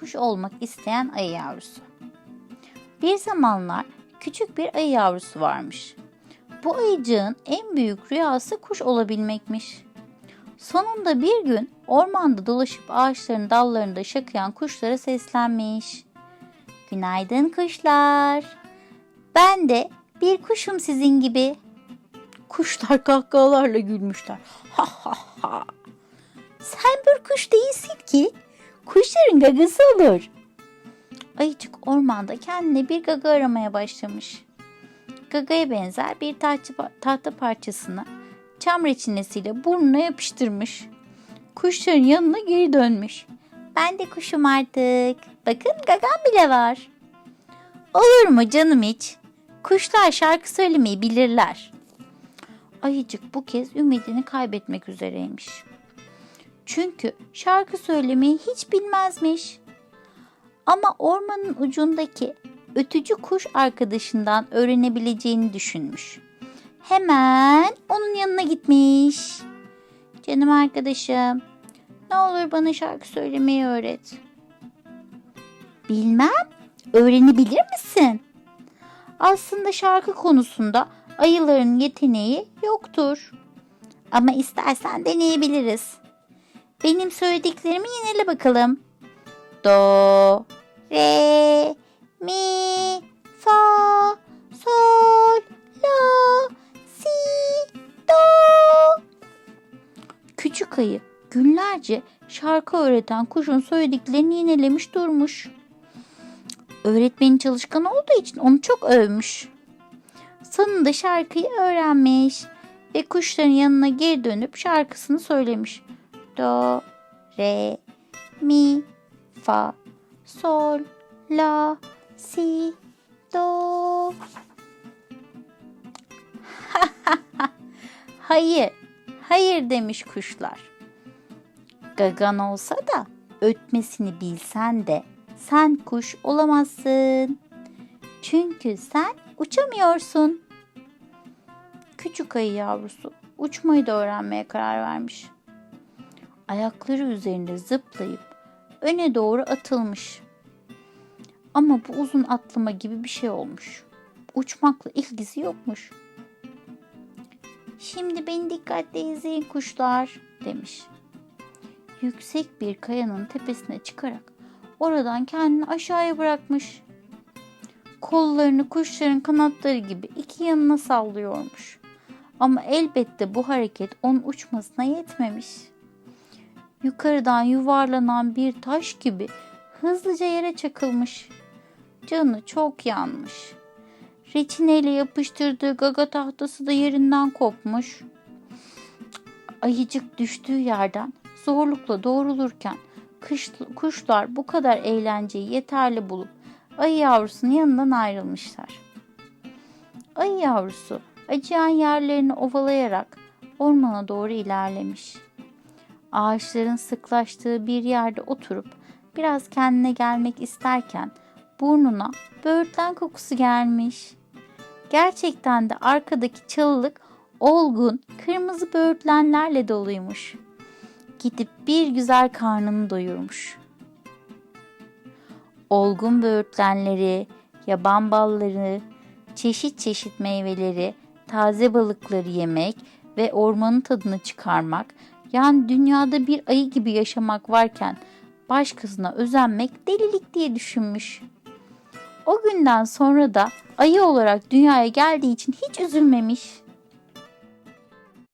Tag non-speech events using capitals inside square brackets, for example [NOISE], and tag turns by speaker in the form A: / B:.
A: kuş olmak isteyen ayı yavrusu. Bir zamanlar küçük bir ayı yavrusu varmış. Bu ayıcığın en büyük rüyası kuş olabilmekmiş. Sonunda bir gün ormanda dolaşıp ağaçların dallarında şakıyan kuşlara seslenmiş. Günaydın kuşlar. Ben de bir kuşum sizin gibi. Kuşlar kahkahalarla gülmüşler. Ha ha ha. Sen bir kuş değilsin ki. Kuşların gagası olur. Ayıcık ormanda kendine bir gaga aramaya başlamış. Gagaya benzer bir tahta, tahta parçasını çam reçinesiyle burnuna yapıştırmış. Kuşların yanına geri dönmüş. Ben de kuşum artık. Bakın gagam bile var. Olur mu canım hiç? Kuşlar şarkı söylemeyi bilirler. Ayıcık bu kez ümidini kaybetmek üzereymiş. Çünkü şarkı söylemeyi hiç bilmezmiş. Ama ormanın ucundaki ötücü kuş arkadaşından öğrenebileceğini düşünmüş. Hemen onun yanına gitmiş. Canım arkadaşım, ne olur bana şarkı söylemeyi öğret. Bilmem, öğrenebilir misin? Aslında şarkı konusunda ayıların yeteneği yoktur. Ama istersen deneyebiliriz. Benim söylediklerimi yinele bakalım. Do, re, mi, fa, sol, la, si, do. Küçük ayı günlerce şarkı öğreten kuşun söylediklerini yinelemiş durmuş. Öğretmenin çalışkan olduğu için onu çok övmüş. Sonunda şarkıyı öğrenmiş ve kuşların yanına geri dönüp şarkısını söylemiş. Do, re, mi, fa, sol, la, si, do. [LAUGHS] hayır, hayır demiş kuşlar. Gagan olsa da ötmesini bilsen de sen kuş olamazsın. Çünkü sen uçamıyorsun. Küçük ayı yavrusu uçmayı da öğrenmeye karar vermiş. Ayakları üzerinde zıplayıp öne doğru atılmış. Ama bu uzun atlama gibi bir şey olmuş. Uçmakla ilgisi yokmuş. Şimdi beni dikkatle izleyin kuşlar demiş. Yüksek bir kayanın tepesine çıkarak oradan kendini aşağıya bırakmış. Kollarını kuşların kanatları gibi iki yanına sallıyormuş. Ama elbette bu hareket onun uçmasına yetmemiş. Yukarıdan yuvarlanan bir taş gibi hızlıca yere çakılmış. Canı çok yanmış. Reçineyle yapıştırdığı gaga tahtası da yerinden kopmuş. Ayıcık düştüğü yerden zorlukla doğrulurken kış, kuşlar bu kadar eğlenceyi yeterli bulup ayı yavrusunun yanından ayrılmışlar. Ayı yavrusu acıyan yerlerini ovalayarak ormana doğru ilerlemiş. Ağaçların sıklaştığı bir yerde oturup biraz kendine gelmek isterken burnuna böğürtlen kokusu gelmiş. Gerçekten de arkadaki çalılık olgun kırmızı böğürtlenlerle doluymuş. Gidip bir güzel karnını doyurmuş. Olgun böğürtlenleri, yaban balları, çeşit çeşit meyveleri, taze balıkları yemek ve ormanın tadını çıkarmak, yani dünyada bir ayı gibi yaşamak varken başkasına özenmek delilik diye düşünmüş. O günden sonra da ayı olarak dünyaya geldiği için hiç üzülmemiş.